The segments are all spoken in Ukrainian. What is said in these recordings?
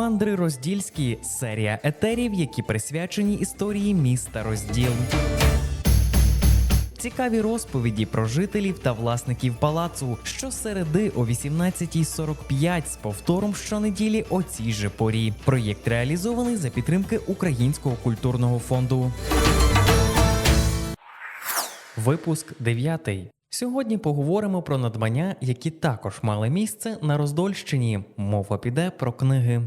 Мандри роздільські серія етерів, які присвячені історії міста розділ. Цікаві розповіді про жителів та власників палацу щосереди о 18.45 з повтором щонеділі о цій же порі. Проєкт реалізований за підтримки Українського культурного фонду. Випуск 9. Сьогодні поговоримо про надбання, які також мали місце на Роздольщині. Мова піде про книги.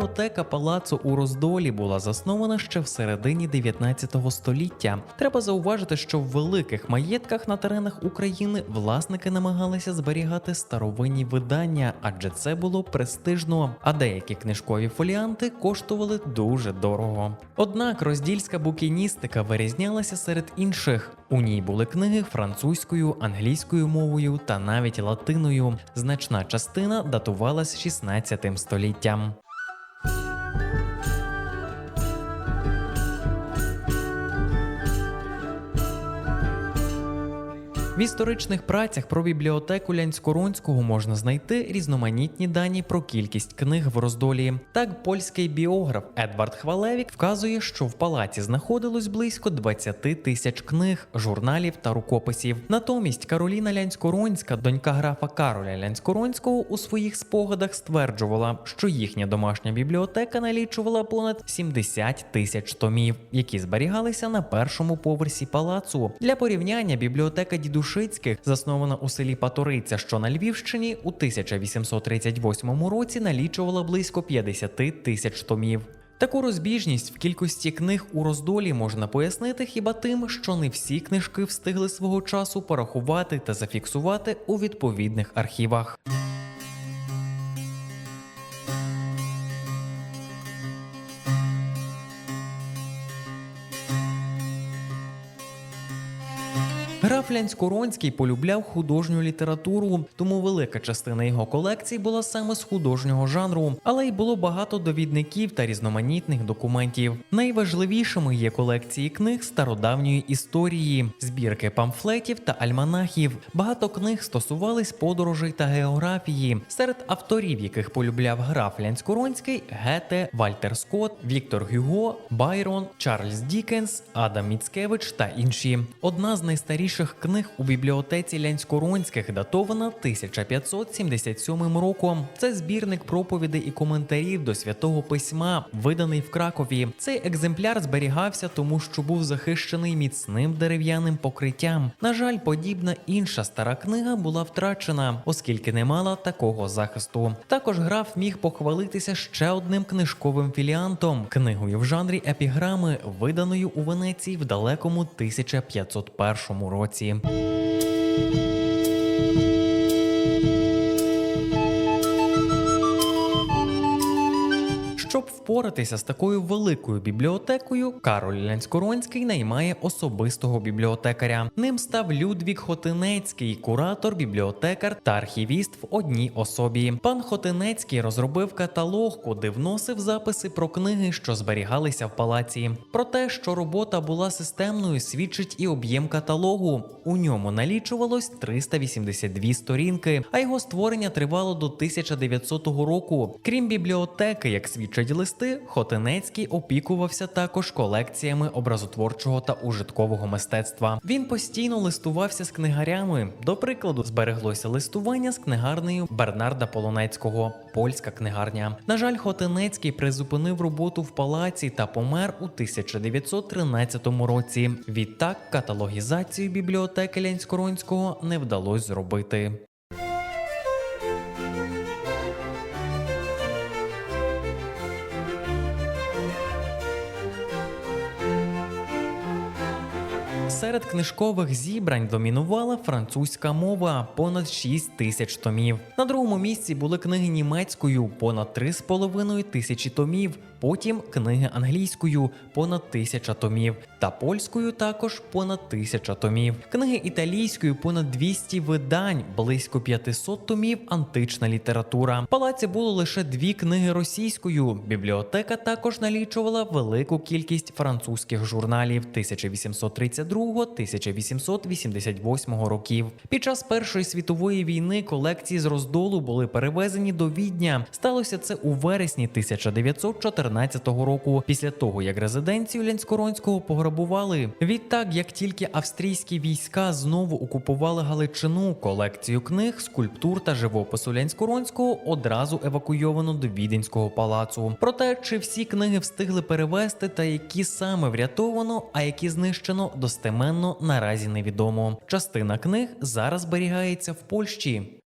Бібліотека палацу у Роздолі була заснована ще в середині 19 століття. Треба зауважити, що в великих маєтках на теренах України власники намагалися зберігати старовинні видання, адже це було престижно. А деякі книжкові фоліанти коштували дуже дорого. Однак роздільська букіністика вирізнялася серед інших. У ній були книги французькою, англійською мовою та навіть латиною. Значна частина датувалась 16 століттям. В історичних працях про бібліотеку Лянськоронського можна знайти різноманітні дані про кількість книг в роздолі. Так, польський біограф Едвард Хвалевік вказує, що в палаці знаходилось близько 20 тисяч книг, журналів та рукописів. Натомість Кароліна Лянськоронська, донька графа Кароля Лянськоронського, у своїх спогадах стверджувала, що їхня домашня бібліотека налічувала понад 70 тисяч томів, які зберігалися на першому поверсі палацу. Для порівняння бібліотека дідушицьких, заснована у селі Паториця, що на Львівщині, у 1838 році налічувала близько 50 тисяч томів. Таку розбіжність в кількості книг у роздолі можна пояснити хіба тим, що не всі книжки встигли свого часу порахувати та зафіксувати у відповідних архівах. Граф Лянськоронський полюбляв художню літературу, тому велика частина його колекції була саме з художнього жанру, але й було багато довідників та різноманітних документів. Найважливішими є колекції книг стародавньої історії, збірки памфлетів та альманахів. Багато книг стосувались подорожей та географії, серед авторів, яких полюбляв граф Лянськоронський, Гете, Вальтер Скотт, Віктор Гюго, Байрон, Чарльз Дікенс, Адам Міцкевич та інші. Одна з найстаріших книг у бібліотеці Лянськоронських датована 1577 роком. Це збірник проповідей і коментарів до святого письма, виданий в Кракові. Цей екземпляр зберігався, тому що був захищений міцним дерев'яним покриттям. На жаль, подібна інша стара книга була втрачена, оскільки не мала такого захисту. Також граф міг похвалитися ще одним книжковим філіантом книгою в жанрі епіграми, виданою у Венеції в далекому 1501 році. Щоб впоратися з такою великою бібліотекою, Кароль Лянськоронський наймає особистого бібліотекаря. Ним став Людвік Хотинецький, куратор, бібліотекар та архівіст в одній особі. Пан Хотинецький розробив каталог, куди вносив записи про книги, що зберігалися в палаці. Про те, що робота була системною, свідчить і об'єм каталогу. У ньому налічувалось 382 сторінки, а його створення тривало до 1900 року. Крім бібліотеки, як свідчать листи, Хотинецький опікувався також колекціями образотворчого та ужиткового мистецтва. Він постійно листувався з книгарями. До прикладу, збереглося листування з книгарнею Бернарда Полонецького, польська книгарня. На жаль, Хотинецький призупинив роботу в палаці та помер у 1913 році. Відтак каталогізацію бібліотеки Лянськоронського не вдалося зробити. Серед книжкових зібрань домінувала французька мова понад 6 тисяч томів. На другому місці були книги німецькою понад 3,5 тисячі томів. Потім книги англійською понад тисяча томів, та польською також понад тисяча томів. Книги італійською понад 200 видань, близько 500 томів антична література. В палаці було лише дві книги російською. Бібліотека також налічувала велику кількість французьких журналів 1832-1888 років. Під час Першої світової війни колекції з роздолу були перевезені до Відня. Сталося це у вересні 1914 року, після того як резиденцію Лянськоронського пограбували. Відтак, як тільки австрійські війська знову окупували Галичину, колекцію книг, скульптур та живопису Лянськоронського одразу евакуйовано до Віденського палацу. Проте, чи всі книги встигли перевезти, та які саме врятовано, а які знищено, достеменно наразі невідомо. Частина книг зараз зберігається в Польщі.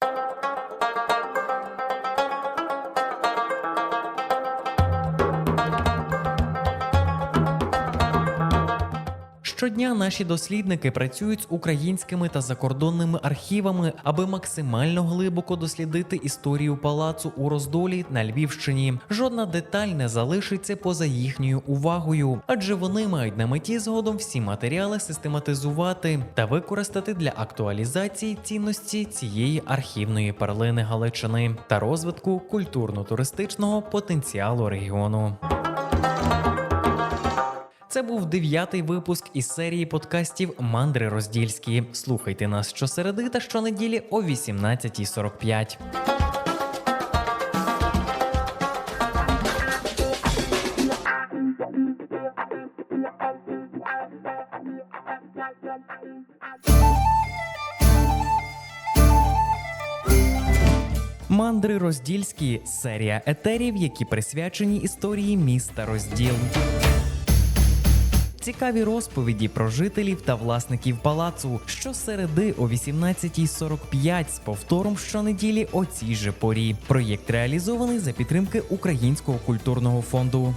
Щодня наші дослідники працюють з українськими та закордонними архівами, аби максимально глибоко дослідити історію палацу у роздолі на Львівщині. Жодна деталь не залишиться поза їхньою увагою, адже вони мають на меті згодом всі матеріали систематизувати та використати для актуалізації цінності цієї архівної перлини Галичини та розвитку культурно-туристичного потенціалу регіону. Це був дев'ятий випуск із серії подкастів Мандри Роздільські. Слухайте нас щосереди та щонеділі о 18.45. Мандри Роздільські серія етерів, які присвячені історії міста Розділ. Цікаві розповіді про жителів та власників палацу щосереди о 18.45 з повтором щонеділі о цій же порі. Проєкт реалізований за підтримки Українського культурного фонду.